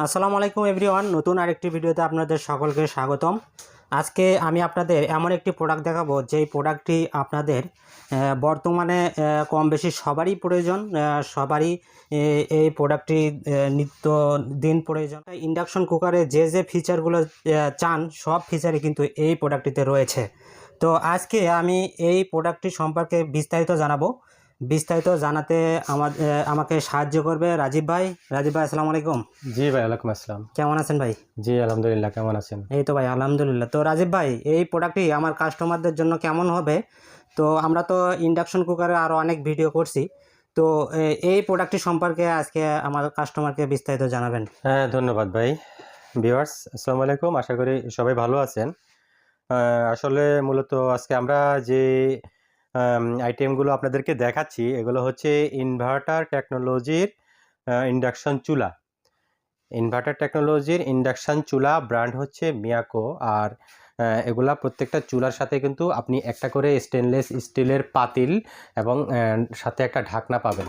আসসালামু আলাইকুম এভরিওয়ান, নতুন আরেকটি ভিডিওতে আপনাদের সকলকে স্বাগতম। আজকে আমি আপনাদের এমন একটি প্রোডাক্ট দেখাবো, যেই প্রোডাক্টটি আপনাদের বর্তমানে কম বেশি সবারই প্রয়োজন সবারই এই প্রোডাক্টটি নিত্য দিন প্রয়োজন। ইন্ডাকশন কুকারে যে যে ফিচারগুলো চান, সব ফিচারই কিন্তু এই প্রোডাক্টটিতে রয়েছে। তো আজকে আমি এই প্রোডাক্টটি সম্পর্কে বিস্তারিত জানাব। বিস্তারিত জানাতে আমার আমাকে সাহায্য করবে রাজীব ভাই। রাজীব ভাই আসসালামু আলাইকুম। জি ভাই ওয়ালাইকুম আসসালাম। কেমন আছেন ভাই? জি আলহামদুলিল্লাহ কেমন আছেন? এই তো ভাই আলহামদুলিল্লাহ। তো রাজীব ভাই এই প্রোডাক্টটি আমার কাস্টমারদের জন্য কেমন হবে? তো আমরা তো ইন্ডাকশন কুকারে আরও অনেক ভিডিও করছি। তো এই প্রোডাক্টটি সম্পর্কে আজকে আমার কাস্টমারকে বিস্তারিত জানাবেন। হ্যাঁ ধন্যবাদ ভাই। ভিউয়ার্স আসসালামু আলাইকুম। আশা করি সবাই ভালো আছেন। আসলে মূলত আজকে আমরা যে আইটেমগুলো আপনাদেরকে দেখাচ্ছি। এগুলো হচ্ছে ইনভার্টার টেকনোলজির ইন্ডাকশন চুলা। ইনভার্টার টেকনোলজির ইন্ডাকশন চুলা ব্র্যান্ড হচ্ছে মিয়াকো আর এগুলা প্রত্যেকটা চুলার সাথে কিন্তু আপনি একটা করে স্টেনলেস স্টিলের পাতিল এবং সাথে একটা ঢাকনা পাবেন।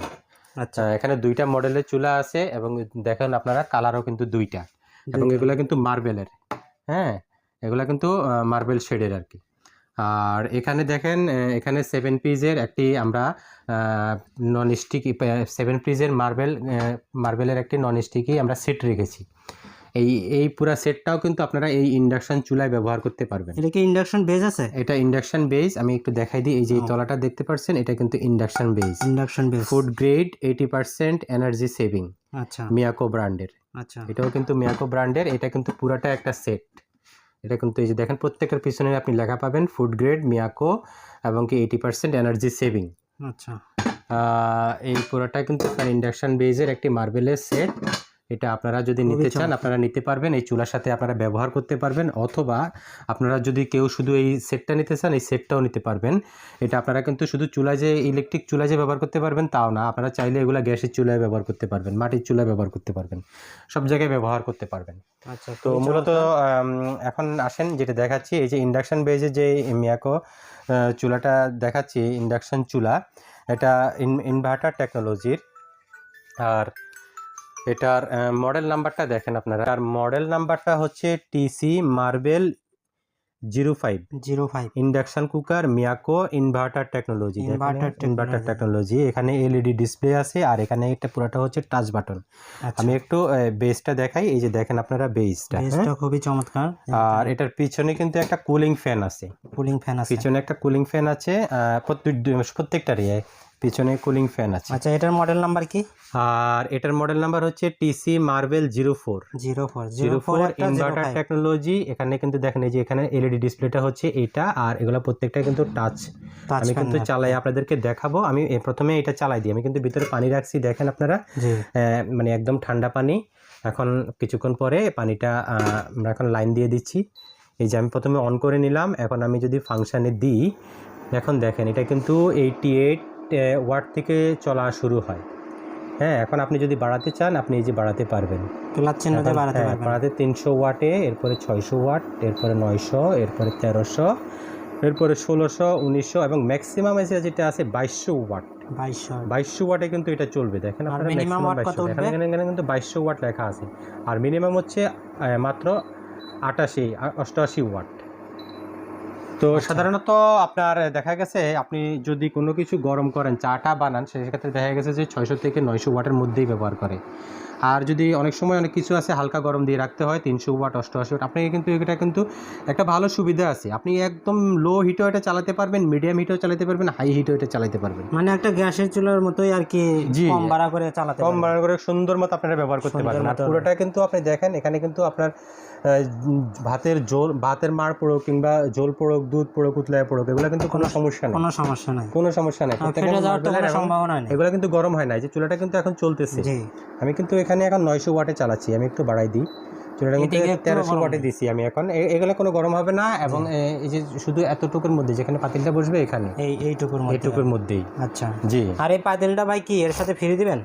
আচ্ছা। এখানে দুইটা মডেলের চুলা আছে এবং দেখেন আপনারা কালারও কিন্তু দুইটা। এবং এগুলা কিন্তু মার্বেলের হ্যাঁ এগুলা কিন্তু মার্বেল শেডের আর কি। আর এখানে দেখেন এখানে সেভেন পিজের একটি আমরা নন স্টিক সেভেন পিজের মার্বেল মার্বেলের একটি নন স্টিকই আমরা সেট রেখেছি। এই এই পুরা সেটটাও কিন্তু আপনারা এই ইন্ডাকশন চুলায় ব্যবহার করতে পারবেন। এটা কি ইন্ডাকশন বেজ আছে? এটা ইন্ডাকশন বেস আমি একটু দেখাই দিই এই যে। তলাটা দেখতে পাচ্ছেন এটা কিন্তু induction base induction base food grade eighty percent energy saving আচ্ছা। মিয়াকো ব্র্যান্ডের আচ্ছা। এটাও কিন্তু মিয়াকো ব্র্যান্ডের এটা কিন্তু পুরাটা একটা সেট এটা কিন্তু এই যে দেখেন প্রত্যেকের পিছনে আপনি লেখা পাবেন ফুড গ্রেড মিয়াকো এবং কি এইটি পার্সেন্ট এনার্জি সেভিং আচ্ছা। এই পুরোটা কিন্তু আপনার ইন্ডাকশন বেজের একটি মার্বেলের সেট এটা আপনারা যদি নিতে চান আপনারা নিতে পারবেন এই চুলার সাথে আপনারা ব্যবহার করতে পারবেন অথবা আপনারা যদি কেউ শুধু এই সেটটা নিতে চান এই সেটটাও নিতে পারবেন। এটা আপনারা কিন্তু শুধু চুলা যে ইলেকট্রিক চুলা যে ব্যবহার করতে পারবেন তাও না। আপনারা চাইলে এগুলো গ্যাসের চুলায় ব্যবহার করতে পারবেন মাটির চুলায় ব্যবহার করতে পারবেন। সব জায়গায় ব্যবহার করতে পারবেন। আচ্ছা তো মূলত এখন আসেন যেটা দেখাচ্ছি এই যে ইন্ডাকশন বেজে যে মিয়াকো চুলাটা দেখাচ্ছি ইন্ডাকশন চুলা এটা ইনভার্টার টেকনোলজির আর এটার মডেল নাম্বারটা দেখেন আপনারা। আর মডেল নাম্বারটা হচ্ছে TC marble zero five zero five induction cooker Miyako inverter technology inverter technology এখানে এলইডি ডিসপ্লে আছে আর এখানে একটা পুরোটা হচ্ছে টাচ বাটন আচ্ছা। আমি একটু বেসটা দেখাই। এই যে দেখেন আপনারা বেসটা বেজটা খুবই চমৎকার। আর এটার পিছনে কিন্তু একটা কুলিং ফ্যান আছে। কুলিং ফ্যান আছে। পিছনে একটা কুলিং ফ্যান আছে প্রত্যেকটারই পিছনে কুলিং ফ্যান আছে। আচ্ছা এটার মডেল নাম্বার কি? আর এটার মডেল নাম্বার হচ্ছে TC marble zero four zero four zero four inverter technology এখানে কিন্তু দেখেন এই যে এখানে এলইডি ডিসপ্লেটা হচ্ছে এটা আর এগুলো প্রত্যেকটা কিন্তু টাচ আমি কিন্তু চালাই আপনাদেরকে দেখাবো। আমি প্রথমে এটা চালাই দিই। আমি কিন্তু ভিতরে পানি রাখছি দেখেন আপনারা। মানে একদম ঠান্ডা পানি। এখন কিছুক্ষণ পরে পানিটা আমরা এখন লাইন দিয়ে দিচ্ছি। এই যে আমি প্রথমে অন করে নিলাম। এখন আমি যদি ফাংশানে দিই এখন দেখেন এটা কিন্তু এইটি এইট ওয়াট থেকে চলা শুরু হয়। হ্যাঁ এখন আপনি যদি বাড়াতে চান আপনি এই যে বাড়াতে পারবেন। বাড়াতে হ্যাঁ, পারবেন। বাড়াতে তিনশো ওয়াটে এরপরে ছয়শো ওয়াট এরপরে নয়শো এরপরে তেরোশো এরপরে ষোলোশো উনিশশো এবং ম্যাক্সিমাম এসে যেটা আছে বাইশশো ওয়াট বাইশশো বাইশশো ওয়াটে কিন্তু এটা চলবে। দেখেন আর আপনারা minimum maximum watt কত 2200 উঠবে? এখানে এখানে কিন্তু বাইশশো ওয়াট লেখা আছে। আর মিনিমাম হচ্ছে মাত্র আটাশি অষ্টআশি ওয়াট তো আচ্ছা। সাধারণত আপনার দেখা গেছে আপনি যদি কোনো কিছু গরম করেন চাটা বানান সেক্ষেত্রে দেখা গেছে যে ছয়শো থেকে নয়শো ওয়াটের মধ্যেই ব্যবহার করে আর যদি অনেক সময় অনেক কিছু আছে হালকা গরম দিয়ে রাখতে হয় তিনশো ওয়াট অষ্টআশি ওয়াট আপনি কিন্তু এটা কিন্তু একটা ভালো সুবিধা আছে। আপনি একদম লো হিটেও এটা চালাতে পারবেন মিডিয়াম হিটেও চালাতে পারবেন হাই হিটেও এটা চালাতে পারবেন। মানে একটা গ্যাসের চুলার মতোই আর কি জি। কম ভাড়া করে চালাতে কম। বাড়ানো করে সুন্দর মতো আপনারা ব্যবহার করতে পারবেন। আর পুরোটা কিন্তু আপনি দেখেন এখানে কিন্তু আপনার ভাতের জোল ভাতের মার পড়ুক কিংবা জোল পড়ুক দুধ পড়ুক উতলায় পড়ুক এগুলো কিন্তু কোনো সমস্যা নেই। কোনো সমস্যা নাই। কোনো সমস্যা সম্ভাবনা নেই। এগুলো কিন্তু গরম হয় না যে চুলাটা কিন্তু এখন চলতেছে। আমি কিন্তু এখানে এখন নয়শো ওয়াটে চালাচ্ছি আমি একটু বাড়াই দিই। চুলাটা কিন্তু তেরোশো ওয়াটে। দিছি আমি এখন। এগুলো কোনো গরম হবে না এবং এই যে শুধু এতটুকুর মধ্যে যেখানে পাতিলটা বসবে এখানে। এই এইটুকুর এইটুকুর মধ্যেই। আচ্ছা। জি। আর এই পাতিলটা ভাই কি এর সাথে ফ্রি দিবেন?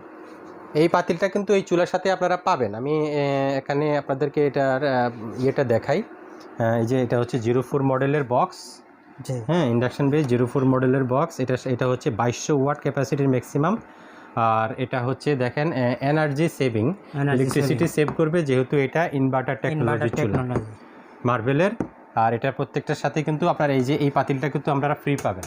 এই পাতিলটা কিন্তু এই চুলার সাথে আপনারা পাবেন। আমি এখানে আপনাদেরকে এটার ইয়েটা দেখাই। এই যে এটা হচ্ছে জিরো ফোর মডেলের বক্স। হ্যাঁ ইন্ডাকশন বেস জিরো ফোর মডেলের বক্স। এটা এটা হচ্ছে বাইশশো ওয়াট ক্যাপাসিটির ম্যাক্সিমাম। আর এটা হচ্ছে দেখেন এনার্জি সেভিং ইলেকট্রিসিটি সেভ করবে যেহেতু এটা ইনভার্টার টেকনোলজি ছিল। চুলা মার্বেলের আর এটা প্রত্যেকটার সাথে কিন্তু আপনার এই যে এই পাতিলটা কিন্তু আপনারা ফ্রি পাবেন।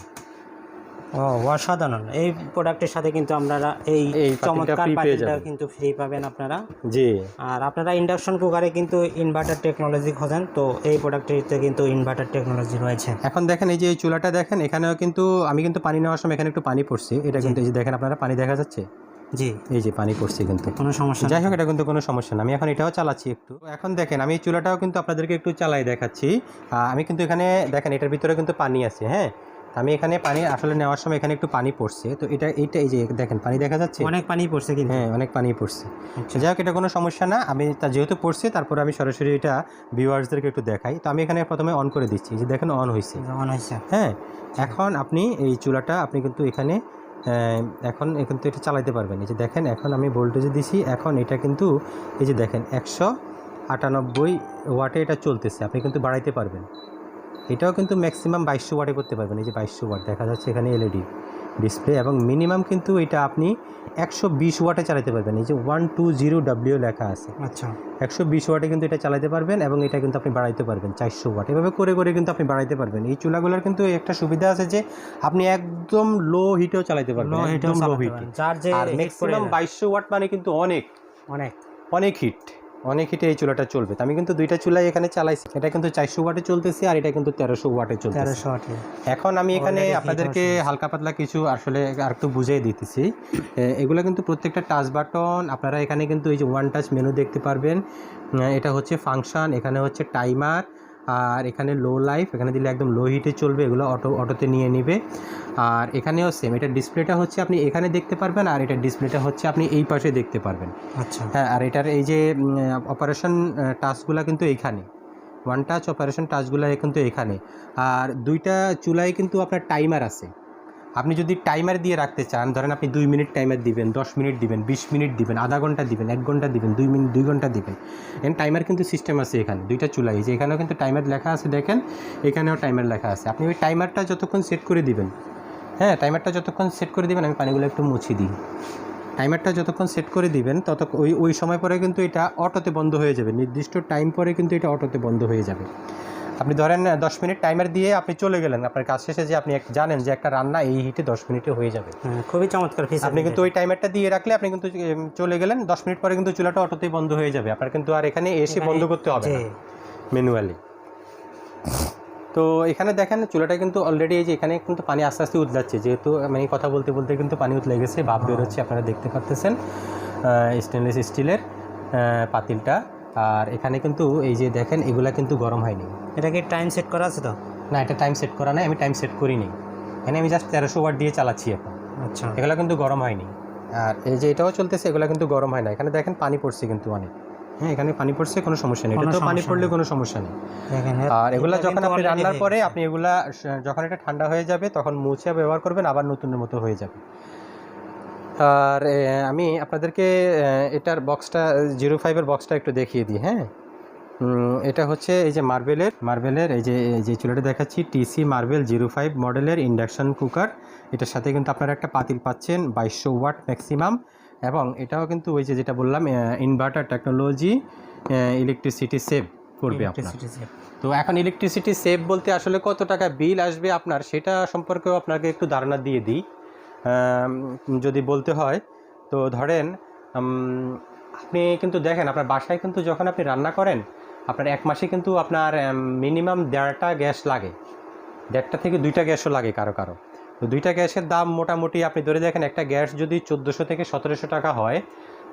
ও অসাধারণ। এই প্রোডাক্টের সাথে কিন্তু আপনারা এই চমৎকার পাতিলটা কিন্তু ফ্রি পাবেন আপনারা। জি। আর আপনারা ইন্ডাকশন কুকারে কিন্তু ইনভার্টার টেকনোলজি খোঁজেন তো এই প্রোডাক্টটিতে কিন্তু ইনভার্টার টেকনোলজি রয়েছে। এখন দেখেন এই যে এই চুলাটা দেখেন এখানেও কিন্তু আমি কিন্তু পানি নেওয়ার সময় এখানে একটু পানি পড়ছে। এটা কিন্তু এই যে দেখেন আপনারা পানি দেখা যাচ্ছে? জি। এই যে পানি পড়ছে কিন্তু। কোনো সমস্যা যাই হোক এটা কিন্তু কোনো সমস্যা না। আমি এখন এটাও চালাচ্ছি একটু। এখন দেখেন আমি এই চুলাটাও কিন্তু আপনাদেরকে একটু চালাই দেখাচ্ছি। আমি কিন্তু এখানে দেখেন এটার ভিতরে কিন্তু পানি আছে হ্যাঁ? আমি এখানে পানি আসলে নেওয়ার সময় এখানে একটু পানি পড়ছে। তো এটা এইটা এই যে দেখেন পানি দেখা যাচ্ছে? অনেক পানি পড়ছে কিন্তু। হ্যাঁ অনেক পানি পড়ছে। আচ্ছা। যাই হোক এটা কোনো সমস্যা না। আমি তা যেহেতু পড়ছে তারপর আমি সরাসরি এটা ভিউয়ার্সদেরকে একটু দেখাই। তো আমি এখানে প্রথমে অন করে দিচ্ছি। যে দেখেন অন হয়েছে অন হয়েছে হ্যাঁ এখন আপনি এই চুলাটা আপনি কিন্তু এখানে আহ, এখন কিন্তু এটা চালাতে পারবেন। এই যে দেখেন এখন আমি ভোল্টেজে দিছি। এখন এটা কিন্তু এই যে দেখেন একশো আটানব্বই ওয়াটে এটা চলতেছে। আপনি কিন্তু বাড়াইতে পারবেন। এটাও কিন্তু ম্যাক্সিমাম বাইশশো ওয়াটে করতে পারবেন। এই যে বাইশশো ওয়াট দেখা যাচ্ছে এখানে এলইডি ডিসপ্লে এবং মিনিমাম কিন্তু এটা আপনি একশো বিশ ওয়াটে চালাতে পারবেন। এই যে ওয়ান টু জিরো ডাব্লিউ লেখা আছে। আচ্ছা। একশো বিশ ওয়াটে কিন্তু এটা চালাতে পারবেন এবং এটা কিন্তু আপনি বাড়াইতে পারবেন চারশো ওয়াট এভাবে করে করে কিন্তু আপনি বাড়াইতে পারবেন। এই চুলাগুলোর কিন্তু একটা সুবিধা আছে যে আপনি একদম লো হিটেও চালাতে পারবেন। একদম লো হিটে আর ম্যাক্সিমাম বাইশশো ওয়াট মানে কিন্তু অনেক। অনেক। অনেক হিট অনেক হিটে এই চুলাটা চলবে। তো আমি কিন্তু দুইটা চুলাই এখানে চালাইছি। এটা কিন্তু চারশো ওয়াটে চলতেছে আর এটা কিন্তু তেরোশো ওয়াটে চলছে তেরোশো ওয়াটে। এখন আমি এখানে আপনাদেরকে হালকা পাতলা কিছু আসলে আর একটু বুঝিয়ে দিতেছি। এগুলো কিন্তু প্রত্যেকটা টাচ বাটন আপনারা এখানে কিন্তু এই যে ওয়ান টাচ মেনু দেখতে পারবেন। এটা হচ্ছে ফাংশান এখানে হচ্ছে টাইমার আর এখানে লো লাইফ এখানে দিলে একদম লো হিটে চলবে এগুলো অটো অটোতে নিয়ে নেবে। আর এখানেও সেম এটা ডিসপ্লেটা হচ্ছে আপনি এখানে দেখতে পারবেন আর এটা ডিসপ্লেটা হচ্ছে আপনি এই পাশে দেখতে পারবেন। আচ্ছা। হ্যাঁ আর এটার এই যে অপারেশন টাস্কগুলো কিন্তু এখানে। ওয়ান টাচ অপারেশন টাচগুলো কিন্তু এখানে। আর দুইটা চুলায় কিন্তু আপনার টাইমার আছে। আপনি যদি টাইমার দিয়ে রাখতে চান, ধরেন আপনি দুই মিনিট টাইমার দিবেন, দশ মিনিট দিবেন, বিশ মিনিট দিবেন, আধা ঘণ্টা দিবেন, এক ঘণ্টা দিবেন, দুই মিনিট দুই ঘণ্টা দিবেন। এখানে টাইমার কিন্তু সিস্টেম আছে এখানে, দুইটা চুলাই। এই যে এখানেও কিন্তু টাইমার লেখা আছে, দেখেন, এখানেও টাইমার লেখা আছে। আপনি ওই টাইমারটা যতক্ষণ সেট করে দিবেন হ্যাঁ টাইমারটা যতক্ষণ সেট করে দিবেন, আমি পানিগুলো একটু মুছি দিই। টাইমারটা যতক্ষণ সেট করে দিবেন তত ওই ওই সময় পরে কিন্তু এটা অটোতে বন্ধ হয়ে যাবে। নির্দিষ্ট টাইম পরে কিন্তু এটা অটোতে বন্ধ হয়ে যাবে। আপনি ধরেন দশ মিনিট টাইমার দিয়ে আপনি চলে গেলেন। আপনার কাজ শেষে যে আপনি এক- জানেন যে একটা রান্না এই হিটে দশ মিনিটে হয়ে যাবে। হ্যাঁ, খুবই চমৎকার আপনি কিন্তু ওই টাইমারটা দিয়ে রাখলে আপনি কিন্তু চলে গেলেন। দশ মিনিট পরে কিন্তু চুলাটা অটোতেই বন্ধ হয়ে যাবে। আপনার কিন্তু আর এখানে এসে বন্ধ করতে হবে ম্যানুয়ালি তো এখানে দেখেন চুলাটা কিন্তু অলরেডি এই যে এখানে কিন্তু পানি আস্তে আস্তে উতলাচ্ছে। যেহেতু মানে কথা বলতে বলতে কিন্তু পানি উতলে গেছে ভাব বেরোচ্ছে আপনারা দেখতে পাচ্তেছেন স্টেনলেস স্টিলের পাতিলটা। আর এখানে কিন্তু এই যে দেখেন এগুলা কিন্তু গরম হয়নি। এটা কি টাইম সেট করা আছে তো? না এটা টাইম সেট করা নাই আমি টাইম সেট করিনি। এখানে আমি জাস্ট তেরোশো ওয়াট দিয়ে চালাচ্ছি এখন। আচ্ছা। এগুলো কিন্তু গরম হয়নি। আর এই যে এটাও চলতেছে এগুলো কিন্তু গরম হয় না। এখানে দেখেন পানি পড়ছে কিন্তু অনেক। হ্যাঁ এখানে পানি পড়ছে কোনো সমস্যা নেই। এটা তো পানি পড়লে কোনো সমস্যা নেই। দেখেন আর এগুলা যখন আপনি রান্নার পরে আপনি এগুলা যখন এটা ঠান্ডা হয়ে যাবে তখন মুছে ব্যবহার করবেন আবার নতুনের মতো হয়ে যাবে। আর আমি আপনাদেরকে এটার বক্সটা জিরো ফাইভের বক্সটা একটু দেখিয়ে দিই হ্যাঁ? এটা হচ্ছে এই যে মার্বেলের মার্বেলের এই যে এই যে চুলাটা দেখাচ্ছি টিসি মার্বেল জিরো ফাইভ মডেলের ইন্ডাকশান কুকার এটার সাথে কিন্তু আপনারা একটা পাতিল পাচ্ছেন বাইশশো ওয়াট ম্যাক্সিমাম এবং এটাও কিন্তু ওই যে যেটা বললাম ইনভার্টার টেকনোলজি ইলেকট্রিসিটি সেভ করবে আপনার। তো এখন ইলেকট্রিসিটি সেভ বলতে আসলে কত টাকা বিল আসবে আপনার সেটা সম্পর্কেও আপনাকে একটু ধারণা দিয়ে দিই। যদি বলতে হয়, তো ধরেন আপনি কিন্তু দেখেন, আপনার বাসায় কিন্তু যখন আপনি রান্না করেন, আপনার এক মাসে কিন্তু আপনার মিনিমাম দেড়টা গ্যাস লাগে। দেড়টা থেকে দুইটা গ্যাসও লাগে কারও কারও। তো দুইটা গ্যাসের দাম মোটামুটি আপনি ধরে দেখেন, একটা গ্যাস যদি চোদ্দোশো থেকে সতেরোশো টাকা হয়,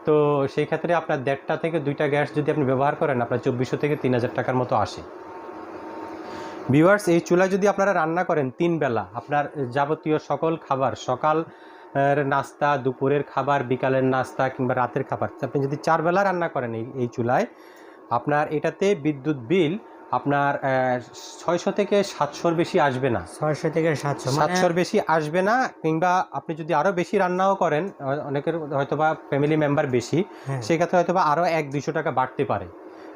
তো সেই ক্ষেত্রে আপনার দেড়টা থেকে দুইটা গ্যাস যদি আপনি ব্যবহার করেন, আপনার চব্বিশশো থেকে তিন হাজার টাকার মতো আসে। ভিউয়ার্স এই চুলায় যদি আপনারা রান্না করেন তিন বেলা আপনার যাবতীয় সকল খাবার সকাল নাস্তা দুপুরের খাবার বিকালের নাস্তা কিংবা রাতের খাবার আপনি যদি চার বেলা রান্না করেন এই এই চুলায় আপনার এটাতে বিদ্যুৎ বিল আপনার ছয়শো থেকে সাতশোর বেশি আসবে না। ছয়শো থেকে সাতশো মানে সাতশোর বেশি আসবে না কিংবা আপনি যদি আরও বেশি রান্নাও করেন অনেকের হয়তোবা ফ্যামিলি মেম্বার বেশি হ্যাঁ, সেক্ষেত্রে হয়তোবা আরও এক দুশো টাকা বাড়তে পারে।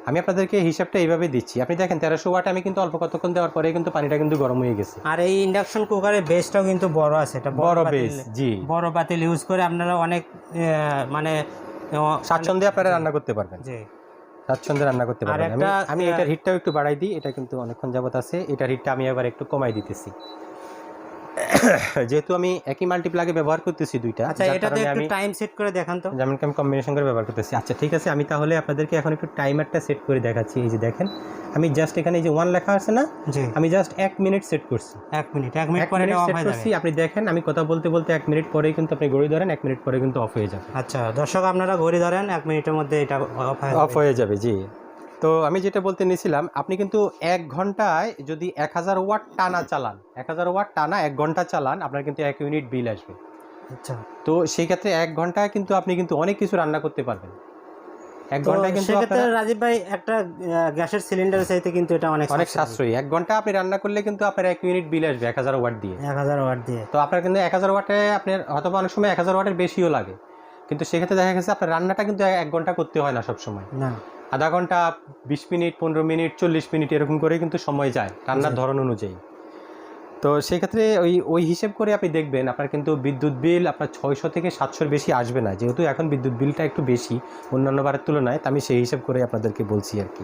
আমি আপনাদেরকে হিসাবটা এইভাবে দিচ্ছি। আপনি দেখেন তেরোশো ওয়াট আমি কিন্তু অল্প কতক্ষণ দেওয়ার পরে কিন্তু পানিটা কিন্তু গরম হয়ে গেছে। আর এই ইন্ডাকশন কুকারের বেসটাও কিন্তু বড় আছে এটা বড় বেস জি। বড় পাতিল ইউজ করে আপনারা অনেক মানে স্বাচ্ছন্দ্যে আপনারা রান্না করতে পারবেন। জি। স্বাচ্ছন্দ্যে রান্না করতে পারবেন। আমি আমি এটার হিটটাও একটু বাড়াই দিই এটা কিন্তু অনেকক্ষণ যাবত আছে। এটার হিটটা আমি আবার একটু কমাই দিতেছি। যেহেতু আমি একই মাল্টিপ্লাগে ব্যবহার করতেছি দুইটা আচ্ছা এটাতে একটু টাইম সেট করে দেখান তো। যেমন আমি কম্বিনেশন করে ব্যবহার করতেছি। আচ্ছা ঠিক আছে আমি তাহলে আপনাদেরকে এখন একটু টাইমারটা সেট করে দেখাচ্ছি। এই যে দেখেন আমি জাস্ট এখানে এই যে ওয়ান লেখা আছে না আমি জাস্ট এক মিনিট সেট করছি। এক মিনিট এক মিনিট পরে অফ সেট হয়ে করছি আপনি দেখেন আমি কথা বলতে বলতে এক মিনিট পরেই কিন্তু আপনি ঘড়ি ধরেন এক মিনিট পরে কিন্তু অফ হয়ে যাবে। আচ্ছা দর্শক আপনারা ঘড়ি ধরেন এক মিনিটের মধ্যে এটা অফ হয়ে যাবে জি। তো আমি যেটা বলতে নিয়েছিলাম আপনি কিন্তু এক ঘন্টায় যদি এক হাজার ওয়াট টানা চালান এক হাজার ওয়াট টানা এক ঘণ্টা চালান আপনার কিন্তু এক ইউনিট বিল আসবে। আচ্ছা। তো সেই ক্ষেত্রে এক ঘন্টায় কিন্তু আপনি কিন্তু অনেক কিছু রান্না করতে পারবেন। এক ঘন্টায় কিন্তু সেক্ষেত্রে রাজীব ভাই একটা গ্যাসের সিলিন্ডার চাইতে কিন্তু এটা অনেক অনেক সাশ্রয়ী। এক ঘণ্টা আপনি রান্না করলে কিন্তু আপনার এক ইউনিট বিল আসবে এক হাজার ওয়াট দিয়ে। এক হাজার ওয়াট দিয়ে। তো আপনার কিন্তু এক হাজার ওয়াটে আপনার অথবা অনেক সময় এক হাজার ওয়াটের বেশিও লাগে। কিন্তু সেক্ষেত্রে দেখা গেছে আপনার রান্নাটা কিন্তু এক ঘণ্টা করতে হয় না সবসময়। না। আধা ঘণ্টা বিশ মিনিট পনেরো মিনিট চল্লিশ মিনিট এরকম করে কিন্তু সময় যায় রান্নার ধরন অনুযায়ী। তো সেক্ষেত্রে ওই ওই হিসেব করে আপনি দেখবেন আপনার কিন্তু বিদ্যুৎ বিল আপনার ছয়শো থেকে সাতশোর বেশি আসবে না। যেহেতু এখন বিদ্যুৎ বিলটা একটু বেশি অন্যান্য বারের তুলনায় তো আমি সেই হিসেব করে আপনাদেরকে বলছি আর কি।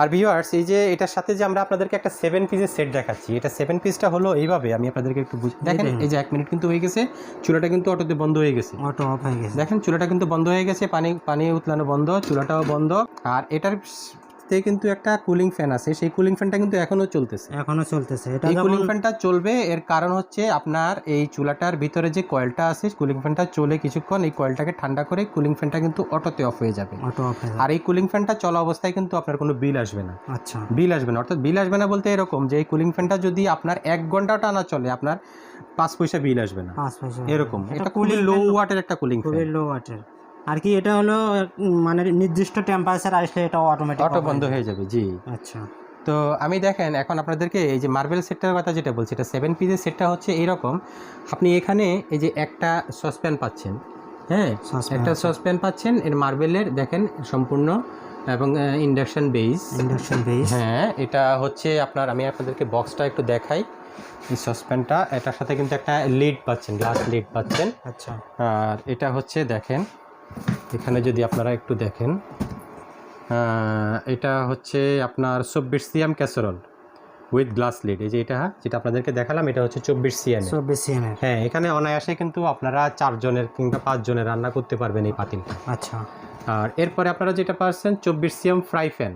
আর ভিউয়ার্স এই যে এটার সাথে যে আমরা আপনাদেরকে একটা সেভেন পিসের সেট দেখাচ্ছি এটা সেভেন পিসটা হলো এইভাবে আমি আপনাদেরকে একটু বুঝি দেখেন এই যে এক মিনিট কিন্তু হয়ে গেছে চুলাটা কিন্তু অটোতে বন্ধ হয়ে গেছে। অটো অফ হয়ে গেছে। দেখেন চুলাটা কিন্তু বন্ধ হয়ে গেছে পানি পানি উতলানো বন্ধ চুলাটাও বন্ধ। আর এটার তে কিন্তু একটা কুলিং ফ্যান আছে। সেই কুলিং ফ্যানটা কিন্তু এখনও চলতেছে। এখনও চলতেছে। এটা এই কুলিং ফ্যানটা চলবে এর কারণ হচ্ছে আপনার এই চুলাটার ভিতরে যে কয়েলটা আছে কুলিং ফ্যানটা চলে কিছুক্ষণ এই কয়েলটাকে ঠান্ডা করে কুলিং ফ্যানটা কিন্তু অটোতে অফ হয়ে যাবে। অটো অফ হয়ে আর এই কুলিং ফ্যানটা চলা অবস্থায় কিন্তু আপনার কোনো বিল আসবে না। আচ্ছা। বিল আসবে না। অর্থাৎ বিল আসবে না বলতে এরকম যে এই কুলিং ফ্যানটা যদি আপনার এক ঘণ্টা টানা চলে আপনার পাঁচ পয়সা বিল আসবে না। এরকম। এটা কুলিং লো ওয়াটের একটা কুলিং ফ্যান লো ওয়াটের আর কি এটা হলো মানে নির্দিষ্ট টেম্পারেচার আসলে এটা অটোমেটিক অটো বন্ধ হয়ে যাবে জি। আচ্ছা। তো আমি দেখেন এখন আপনাদেরকে এই যে মার্বেল সেটটার কথা যেটা বলছি এটা সেভেন পিসের সেটটা হচ্ছে এইরকম আপনি এখানে এই যে একটা সসপ্যান পাচ্ছেন হ্যাঁ? একটা সসপ্যান পাচ্ছেন এর মার্বেলের দেখেন সম্পূর্ণ এবং ইন্ডাকশন বেস ইন্ডাকশন বেস হ্যাঁ এটা হচ্ছে আপনার আমি আপনাদেরকে বক্সটা একটু দেখাই এই সসপ্যানটা এটার সাথে কিন্তু একটা লিড পাচ্ছেন গ্লাস লিড পাচ্ছেন। আচ্ছা। আর এটা হচ্ছে দেখেন এখানে যদি আপনারা একটু দেখেন এটা হচ্ছে আপনার চব্বিশ CM casserole with glass lid. এই যে এটা যেটা আপনাদেরকে দেখালাম এটা হচ্ছে চব্বিশ সিএম চব্বিশ সিএমের হ্যাঁ এখানে অনায়াসে কিন্তু আপনারা চারজনের কিংবা পাঁচজনের রান্না করতে পারবেন এই পাতিলটা আচ্ছা। আর এরপরে আপনারা যেটা পাচ্ছেন চব্বিশ সিএম ফ্রাই প্যান।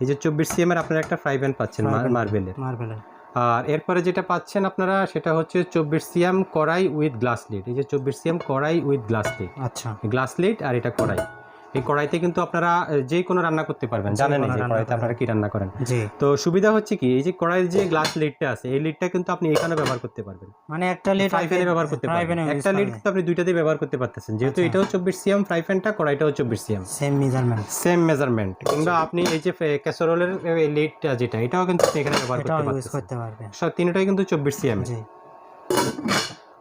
এই যে চব্বিশ সিএমের আপনারা একটা ফ্রাই প্যান পাচ্ছেন মার্বেলের। মার্বেলের। আর এরপরে যেটা পাচ্ছেন আপনারা সেটা হচ্ছে চব্বিশ সিএম কড়াই উইথ গ্লাস লিড। এই যে চব্বিশ সিএম কড়াই উইথ গ্লাস লিড। আচ্ছা। গ্লাস লিড আর এটা কড়াই। এই কড়াইতে কিন্তু আপনারা যে কোনো রান্না করতে পারবেন জানেন এই যে কড়াইতে আপনারা কি রান্না করেন। জি। তো সুবিধা হচ্ছে কি এই যে কড়াইয়ের যে গ্লাস লিডটা আছে এই লিডটা কিন্তু আপনি এখানে ব্যবহার করতে পারবেন। মানে একটা লিড ফ্রাই প্যানে ব্যবহার করতে পারবেন। একটা লিড কিন্তু আপনি দুইটাতেই ব্যবহার করতে পারতেছেন যেহেতু আচ্ছা। এটাও চব্বিশ সিএম ফ্রাই প্যানটা কড়াইটাও চব্বিশ CM. Same measurement same measurement কিংবা আপনি এই যে ক্যাসেরোলের লিডটা যেটা এটাও কিন্তু আপনি এখানে ব্যবহার করতে ইউজ পারতেছেন। করতে পারবে সব তিনটাই কিন্তু চব্বিশ সিএম জি।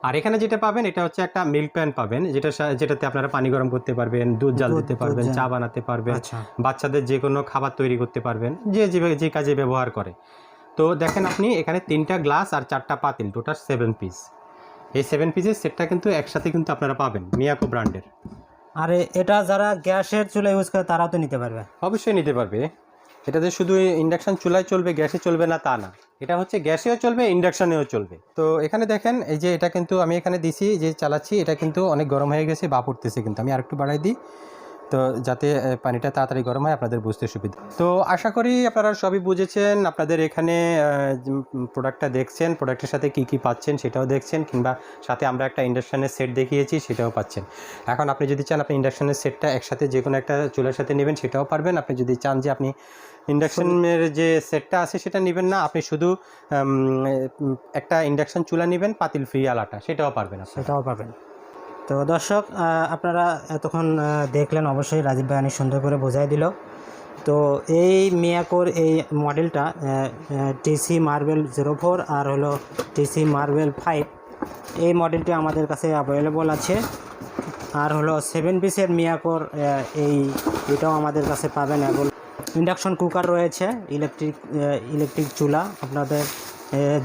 আর এখানে যেটা পাবেন এটা হচ্ছে একটা মিল্ক প্যান পাবেন যেটা যেটাতে আপনারা পানি গরম করতে পারবেন দুধ জাল দিতে পারবেন চা বানাতে পারবেন আচ্ছা। বাচ্চাদের যে কোনো খাবার তৈরি করতে পারবেন যে যে যে কাজে ব্যবহার করে। তো দেখেন আপনি এখানে তিনটা গ্লাস আর চারটা পাতিল টোটাল সেভেন পিস এই সেভেন পিসের সেটটা কিন্তু একসাথে কিন্তু আপনারা পাবেন মিয়াকো ব্র্যান্ডের। আর এটা যারা গ্যাসের চুলা ইউজ করে তারাও তো নিতে পারবে। অবশ্যই নিতে পারবে। এটাতে শুধু ইন্ডাকশান চুলায় চলবে, গ্যাসে চলবে না তা না। এটা হচ্ছে গ্যাসেও চলবে ইন্ডাকশানেও চলবে। তো এখানে দেখেন, এই যে এটা কিন্তু আমি এখানে দিছি, যে চালাচ্ছি, এটা কিন্তু অনেক গরম হয়ে গেছে বা পড়তেছে কিন্তু। আমি আরেকটু বাড়াই দিই। তো যাতে পানিটা তাড়াতাড়ি গরম হয়, আপনাদের বুঝতে সুবিধা। তো আশা করি আপনারা সবই বুঝেছেন, আপনাদের এখানে প্রোডাক্টটা দেখছেন প্রোডাক্টের সাথে কি কি পাচ্ছেন সেটাও দেখছেন, কিংবা সাথে আমরা একটা ইন্ডাকশানের সেট দেখিয়েছি, সেটাও পাচ্ছেন। এখন আপনি যদি চান, আপনি ইন্ডাকশানের সেটটা একসাথে যে কোনো একটা চুলার সাথে নেবেন, সেটাও পারবেন। আপনি যদি চান যে আপনি ইন্ডাকশনের যে সেটটা আছে, সেটা নেবেন না, আপনি শুধু একটা ইন্ডাকশন চুলা নেবেন, পাতিল ফ্রি আলাটা, সেটাও পারবেন সেটাও পাবেন। তো দর্শক আপনারা এতক্ষণ দেখলেন অবশ্যই রাজীব ভাই অনেক সুন্দর করে বোঝাই দিল। তো এই মিয়াকোর এই মডেলটা টিসি মার্বেল জিরো ফোর আর হলো টিসি মার্বেল ফাইভ এই মডেলটি আমাদের কাছে অ্যাভেলেবল আছে। আর হলো সেভেন পিসের মিয়াকোর এই, এটাও আমাদের কাছে পাবেন এবং ইন্ডাকশন কুকার রয়েছে ইলেকট্রিক ইলেকট্রিক চুলা। আপনাদের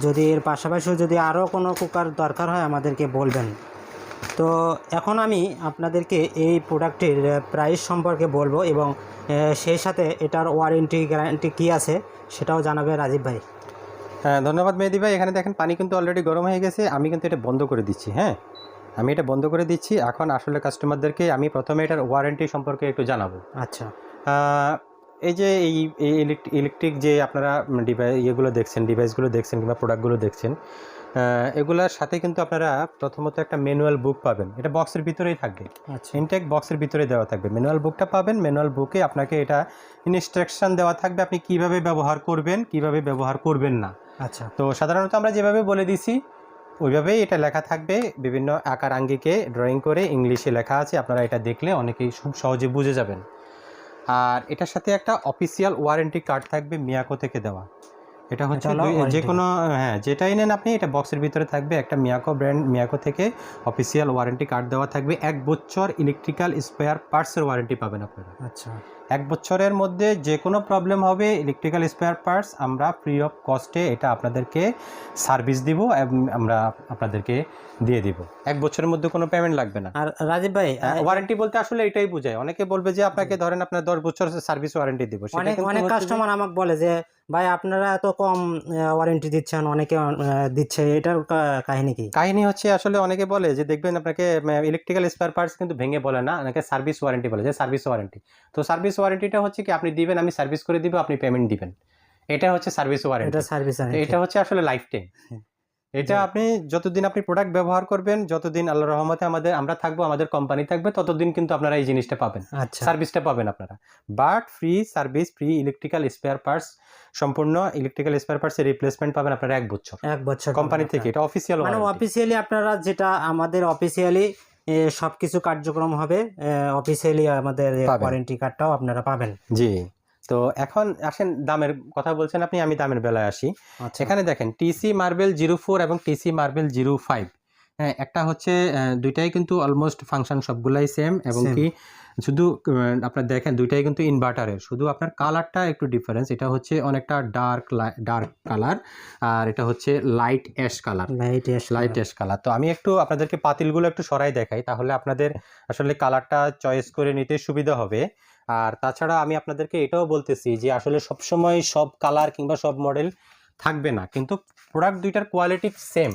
যদি এর পাশাপাশিও যদি আরও কোনো কুকার দরকার হয়, আমাদেরকে বলবেন। তো এখন আমি আপনাদেরকে এই প্রোডাক্টটির প্রাইস সম্পর্কে বলব এবং সেই সাথে এটার ওয়ারেন্টি গ্যারান্টি কী আছে সেটাও জানাবে রাজীব ভাই। হ্যাঁ ধন্যবাদ মেহেদি ভাই। এখানে দেখেন পানি কিন্তু অলরেডি গরম হয়ে গেছে। আমি কিন্তু এটা বন্ধ করে দিচ্ছি হ্যাঁ? আমি এটা বন্ধ করে দিচ্ছি। এখন আসলে কাস্টমারদেরকে আমি প্রথমে এটার ওয়ারেন্টি সম্পর্কে একটু জানাব। আচ্ছা। এই যে এই ইলেকট্রিক যে আপনারা ডিভাইস ইয়েগুলো দেখছেন ডিভাইসগুলো দেখছেন কিংবা প্রোডাক্টগুলো দেখছেন এগুলার সাথে কিন্তু আপনারা প্রথমত একটা ম্যানুয়াল বুক পাবেন। এটা বক্সের ভিতরেই থাকবে আচ্ছা। ইনটেক বক্সের ভিতরে দেওয়া থাকবে। ম্যানুয়াল বুকটা পাবেন ম্যানুয়াল বুকে আপনাকে এটা ইনস্ট্রাকশন দেওয়া থাকবে আপনি কীভাবে ব্যবহার করবেন কীভাবে ব্যবহার করবেন না। আচ্ছা। তো সাধারণত আমরা যেভাবে বলে দিছি ওইভাবেই এটা লেখা থাকবে। বিভিন্ন আকার আঙ্গিকে ড্রয়িং করে ইংলিশে লেখা আছে আপনারা এটা দেখলে অনেকেই খুব সহজে বুঝে যাবেন। আর এটার সাথে একটা অফিসিয়াল ওয়ারেন্টি কার্ড থাকবে মিয়াকো থেকে দেওয়া। এটা হচ্ছে যে কোনো হ্যাঁ যেটাই নেন আপনি এটা বক্সের ভিতরে থাকবে। একটা মিয়াকো ব্র্যান্ড মিয়াকো থেকে অফিসিয়াল ওয়ারেন্টি কার্ড দেওয়া থাকবে। এক বছর ইলেকট্রিক্যাল স্পেয়ার পার্টসের ওয়ারেন্টি পাবেন আপনারা। আচ্ছা। এক বছরের মধ্যে যে কোনো প্রবলেম হবে ইলেকট্রিক্যাল স্পেয়ার পার্টস আমরা ফ্রি অফ কস্টে এটা আপনাদেরকে সার্ভিস দিব এবং আমরা আপনাদেরকে দিয়ে দিব। এক বছরের মধ্যে কোনো পেমেন্ট লাগবে না। আর রাজীব ভাই ওয়ারেন্টি বলতে আসলে এটাই বোঝায়। অনেকে বলবে যে আপনাকে ধরেন আপনার দশ বছর সার্ভিস ওয়ারেন্টি দিব। অনেক অনেক কাস্টমার আমাকে বলে যে ভাই আপনারা এত কম ওয়ারেন্টি দিচ্ছেন। অনেকে দিচ্ছে। এটার কাহিনী কি? কাহিনী হচ্ছে আসলে অনেকে বলে যে দেখবেন আপনাকে ইলেকট্রিক্যাল স্পেয়ার পার্টস কিন্তু ভেঙে বলে না। অনেকে সার্ভিস ওয়ারেন্টি বলে যে সার্ভিস ওয়ারেন্টি তো সার্ভিস ওয়ারেন্টিটা হচ্ছে কি আপনি দিবেন আমি সার্ভিস করে দিব আপনি পেমেন্ট দিবেন। এটা হচ্ছে সার্ভিস ওয়ারেন্টি এটা সার্ভিস এটা হচ্ছে আসলে লাইফ টাইম হ্যাঁ। এটা আপনি যতদিন আপনি প্রোডাক্ট ব্যবহার করবেন যতদিন আল্লাহ রহমতে আমাদের আমরা থাকব আমাদের কোম্পানি থাকবে ততদিন কিন্তু আপনারা এই জিনিসটা পাবেন। আচ্ছা। সার্ভিসটা পাবেন আপনারা। But free service free electrical spare parts সম্পূর্ণ ইলেকট্রিক্যাল স্পেয়ার পার্টসের রিপ্লেসমেন্ট পাবেন আপনারা এক বছর। এক বছর কোম্পানি থেকে এটা অফিসিয়াল মানে অফিসিয়ালি আপনারা যেটা আমাদের অফিসিয়ালি সব কিছু কার্যক্রম হবে অফিসিয়ালি আমাদের। ওয়ারেন্টি কার্ডটাও আপনারা পাবেন। জি তো এখন আসেন দামের কথা বলছেন আপনি আমি দামের বেলায় আসি। আচ্ছা। এখানে দেখেন টিসি মার্বেল জিরো ফোর এবং টিসি মার্বেল জিরো ফাইভ হ্যাঁ একটা হচ্ছে দুইটাই কিন্তু অলমোস্ট ফাংশন সবগুলাই সেম এবং কি শুধু আপনার দেখেন দুইটাই কিন্তু ইনভার্টারের শুধু আপনার কালারটা একটু ডিফারেন্স এটা হচ্ছে অনেকটা ডার্ক ডার্ক কালার আর এটা হচ্ছে light ash colour light ash light ash colour তো আমি একটু আপনাদেরকে পাতিলগুলো একটু সরাই দেখাই তাহলে আপনাদের আসলে কালারটা চয়েস করে নিতে সুবিধা হবে। আর তাছাড়া আমি আপনাদেরকে এটাও বলতেছি যে আসলে সব সময় সব কালার কিংবা সব মডেল থাকবে না কিন্তু প্রোডাক্ট দুইটার কোয়ালিটি সেম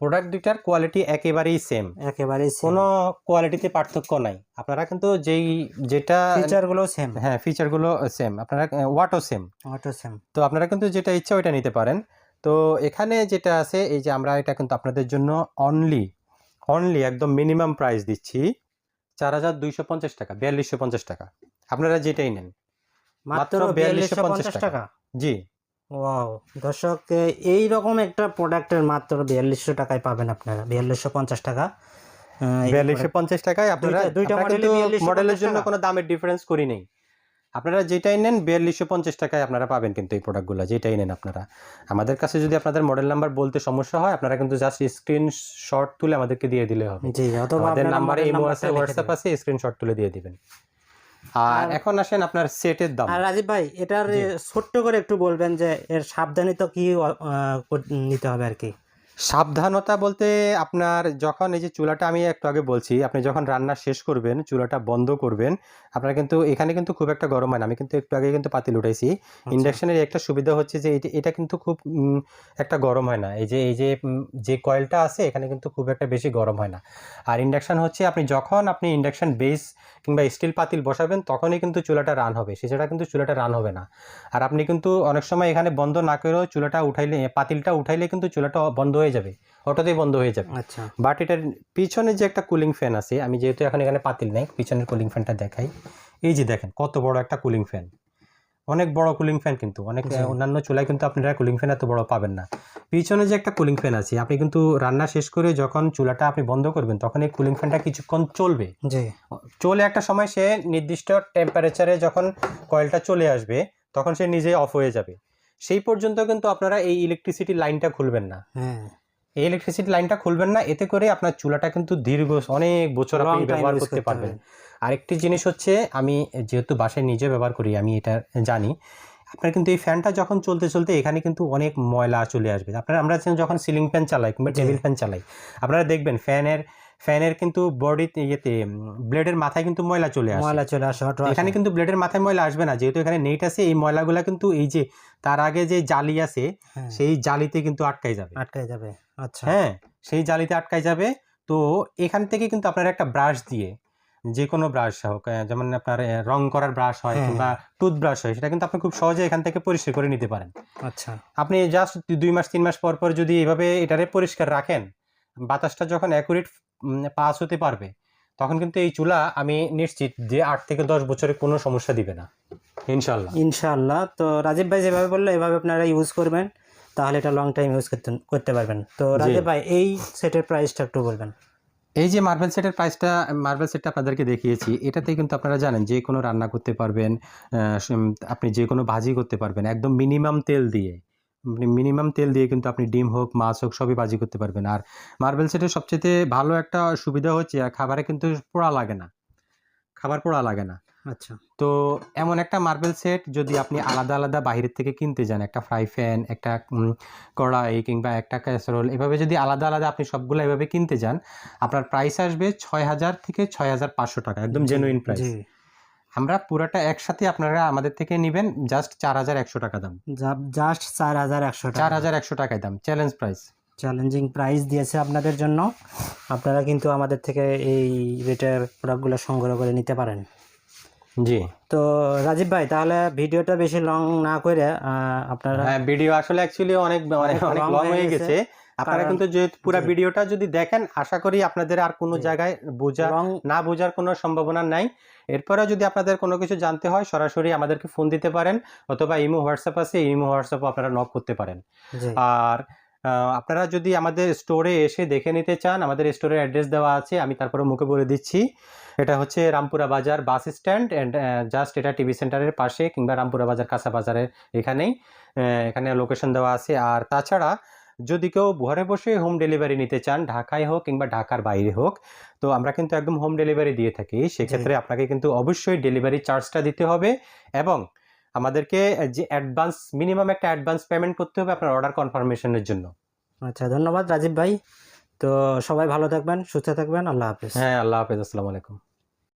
প্রোডাক্ট দুইটার কোয়ালিটি একেবারেই সেম একেবারেই কোনো কোয়ালিটিতে পার্থক্য নাই। আপনারা কিন্তু যেই যেটা ফিচারগুলো সেম হ্যাঁ ফিচারগুলো সেম আপনারা ওয়াটও সেম অটো সেম তো আপনারা কিন্তু যেটা ইচ্ছা ওইটা নিতে পারেন। তো এখানে যেটা আছে এই যে আমরা এটা কিন্তু আপনাদের জন্য অনলি অনলি একদম মিনিমাম প্রাইস দিচ্ছি চার হাজার দুইশো পঞ্চাশ টাকা বিয়াল্লিশশো পঞ্চাশ টাকা। আপনারা যেটাই নেন। মাত্র বিয়াল্লিশশো পঞ্চাশ। টাকা। জি। ওয়াও দর্শক এই রকম একটা প্রোডাক্টের মাত্র বিয়াল্লিশশো টাকায় পাবেন আপনারা। বিয়াল্লিশশো পঞ্চাশ টাকা। বিয়াল্লিশশো পঞ্চাশ টাকায় আপনারা দুইটা- দুইটা আমরা মডেলই কিন্তু 4250 মডেলের জন্য কোনো দামের ডিফারেন্স করি নেই। আপনারা যেটাই নেন বিয়াল্লিশশো পঞ্চাশ টাকায় আপনারা পাবেন কিন্তু এই প্রোডাক্টগুলো যেটাই নেন আপনারা। আমাদের কাছে যদি আপনাদের মডেল নাম্বার বলতে সমস্যা হয় আপনারা কিন্তু জাস্ট স্ক্রিনশট তুলে আমাদেরকে দিয়ে দিলে হবে। জি অথবা আমাদের নাম্বারে ইমো আছে হোয়াটসঅ্যাপ আছে স্ক্রিনশট তুলে দিয়ে দিবেন। আর এখন আসেন আপনার সেটের দাম। আর রাজীব ভাই এটার ছোট্ট করে একটু বলবেন যে এর সাবধানিত কি নিতে হবে আর কি? সাবধানতা বলতে আপনার যখন এই যে চুলাটা আমি একটু আগে বলছি আপনি যখন রান্না শেষ করবেন চুলাটা বন্ধ করবেন আপনার কিন্তু এখানে কিন্তু খুব একটা গরম হয় না। আমি কিন্তু একটু আগে কিন্তু পাতিল উঠাইছি। আচ্ছা। ইন্ডাকশনের একটা সুবিধা হচ্ছে যে এটা- এটা কিন্তু খুব একটা গরম হয় না। এই যে এই যে যে কয়েলটা আছে এখানে কিন্তু খুব একটা বেশি গরম হয় না। আর ইন্ডাকশন হচ্ছে আপনি যখন আপনি ইন্ডাকশন বেস কিংবা স্টিল পাতিল বসাবেন তখনই কিন্তু চুলাটা রান হবে। সেছাড়া কিন্তু চুলাটা রান হবে না। আর আপনি কিন্তু অনেক সময় এখানে বন্ধ না করেও চুলাটা উঠাইলে পাতিলটা উঠাইলে কিন্তু চুলাটা বন্ধ হয়ে যাবে অটোতেই বন্ধ হয়ে যাবে। আচ্ছা। বাট এটার পিছনে যে একটা কুলিং ফ্যান আছে আমি যেহেতু এখন এখানে পাতিল নেই পিছনের কুলিং ফ্যানটা দেখাই। এই যে দেখেন কত বড় একটা কুলিং ফ্যান অনেক বড় কুলিং ফ্যান কিন্তু অনেক অন্যান্য চুলায় কিন্তু আপনারা কুলিং ফ্যান এত বড় পাবেন না। পিছনে যে একটা কুলিং ফ্যান আছে আপনি কিন্তু রান্না শেষ করে যখন চুলাটা আপনি বন্ধ করবেন তখন এই কুলিং ফ্যানটা কিছুক্ষণ চলবে। জি। চলে একটা সময় সে নির্দিষ্ট টেম্পারেচারে যখন কয়েলটা চলে আসবে তখন সে নিজেই অফ হয়ে যাবে। সেই পর্যন্ত কিন্তু আপনারা এই ইলেকট্রিসিটি লাইনটা খুলবেন না। হ্যাঁ। এই ইলেকট্রিসিটি লাইনটা খুলবেন না এতে করে আপনার চুলাটা কিন্তু দীর্ঘ অনেক বছর আপনি ব্যবহার করতে পারবেন। আরেকটি জিনিস হচ্ছে আমি যেহেতু বাসায় নিজে ব্যবহার করি আমি এটা জানি আপনার কিন্তু এই ফ্যানটা যখন চলতে চলতে এখানে কিন্তু অনেক ময়লা চলে আসবে। আপনারা আমরা যখন সিলিং ফ্যান চালাই কিংবা টেবিল ফ্যান চালাই আপনারা দেখবেন ফ্যানের ফ্যানের কিন্তু বডি ইয়েতে ব্লেডের মাথায় কিন্তু ময়লা চলে আসে। ময়লা চলে আসে এখানে কিন্তু ব্লেডের মাথায় ময়লা আসবে না যেহেতু এখানে নেট আছে এই ময়লাগুলা কিন্তু এই যে তার আগে যে জালি আছে সেই জালিতে কিন্তু আটকাই যাবে। আটকাই যাবে আচ্ছা। হ্যাঁ সেই জালিতে আটকাই যাবে। তো এখান থেকে কিন্তু আপনার একটা ব্রাশ দিয়ে যে কোনো ব্রাশ হোক যেমন আপনার রং করার ব্রাশ হয় হ্যাঁ। কিংবা টুথব্রাশ হয় সেটা কিন্তু আপনি খুব সহজে এখান থেকে পরিষ্কার করে নিতে পারেন। আচ্ছা। আপনি জাস্ট দুই মাস তিন মাস পর পর যদি এভাবে এটারে পরিষ্কার রাখেন বাতাসটা যখন অ্যাকুরেট পাস হতে পারবে তখন কিন্তু এই চুলা আমি নিশ্চিত যে আট থেকে দশ বছরে কোনো সমস্যা দিবে না। ইনশাল্লাহ ইনশাল্লাহ তো রাজীব ভাই যেভাবে বলল এভাবে আপনারা ইউজ করবেন তাহলে এটা লং টাইম ইউজ করতে করতে পারবেন। তো রাজীব ভাই এই সেটের প্রাইসটা একটু বলবেন। এই যে মার্বেল সেটের প্রাইসটা মার্বেল সেটটা আপনাদেরকে দেখিয়েছি এটাতে কিন্তু আপনারা জানেন যে কোনো রান্না করতে পারবেন আপনি যে কোনো ভাজি করতে পারবেন একদম মিনিমাম তেল দিয়ে। মিনিমাম তেল দিয়ে কিন্তু আপনি ডিম হোক মাছ হোক সবই ভাজি করতে পারবেন। আর মার্বেল সেটের সবচেয়ে ভালো একটা সুবিধা হচ্ছে আর খাবারে কিন্তু পোড়া লাগে না। খাবার পোড়া লাগে না। আচ্ছা। তো এমন একটা মার্বেল সেট যদি আপনি আলাদা আলাদা বাইরের থেকে কিনতে যান একটা ফ্রাই প্যান একটা কড়াই কিংবা একটা ক্যাসারোল এভাবে যদি আলাদা আলাদা আপনি সবগুলো এভাবে কিনতে যান আপনার প্রাইস আসবে ছয় হাজার থেকে ছয় হাজার পাঁচশো টাকা একদম জেনুইন প্রাইস আমরা পুরোটা একসাথে আপনারা আমাদের থেকে নেবেন জাস্ট চার হাজার একশো টাকা দাম। জাস্ট চার হাজার একশো চার হাজার একশো টাকায় দাম। চ্যালেঞ্জ প্রাইস চ্যালেঞ্জিং প্রাইস দিয়েছে আপনাদের জন্য। আপনারা কিন্তু আমাদের থেকে এই রেটের প্রোডাক্টগুলো সংগ্রহ করে নিতে পারেন। জি। তো রাজীব ভাই তাহলে ভিডিওটা বেশি লং না করে আপনারা হ্যাঁ ভিডিও আসলে অ্যাকচুয়ালি অনেক অনেক লং হয়ে হয়ে গেছে। আপনারা কিন্তু যেহেতু পুরো ভিডিওটা যদি দেখেন আশা করি আপনাদের আর কোনো জায়গায় বোঝা না বোঝার কোনো সম্ভাবনা নাই। এরপরেও যদি আপনাদের কোনো কিছু জানতে হয় সরাসরি আমাদেরকে ফোন দিতে পারেন অথবা ইমো হোয়াটসঅ্যাপ আছে ইমো হোয়াটসঅ্যাপও আপনারা নক করতে পারেন। আর আপনারা যদি আমাদের স্টোরে এসে দেখে নিতে চান আমাদের স্টোরের অ্যাড্রেস দেওয়া আছে আমি তারপরে মুখে বলে দিচ্ছি। এটা হচ্ছে Rampura Bazar bus stand and just এটা টিভি সেন্টারের পাশে কিংবা রামপুরা বাজার কাঁচা বাজারের এখানেই এখানে লোকেশন দেওয়া আছে। আর তাছাড়া যদি কেউ ঘরে বসে হোম ডেলিভারি নিতে চান ঢাকায় হোক কিংবা ঢাকার বাইরে হোক তো আমরা কিন্তু একদম হোম ডেলিভারি দিয়ে থাকি। সেক্ষেত্রে আপনাকে কিন্তু অবশ্যই ডেলিভারি চার্জটা দিতে হবে এবং আমাদেরকে যে অ্যাডভান্স মিনিমাম একটা অ্যাডভান্স পেমেন্ট করতে হবে আপনার অর্ডার কনফার্মেশনের জন্য। আচ্ছা ধন্যবাদ রাজীব ভাই। তো সবাই ভালো থাকবেন সুস্থ থাকবেন আল্লাহ হাফেজ। হ্যাঁ আল্লাহ হাফেজ আসসালামু আলাইকুম।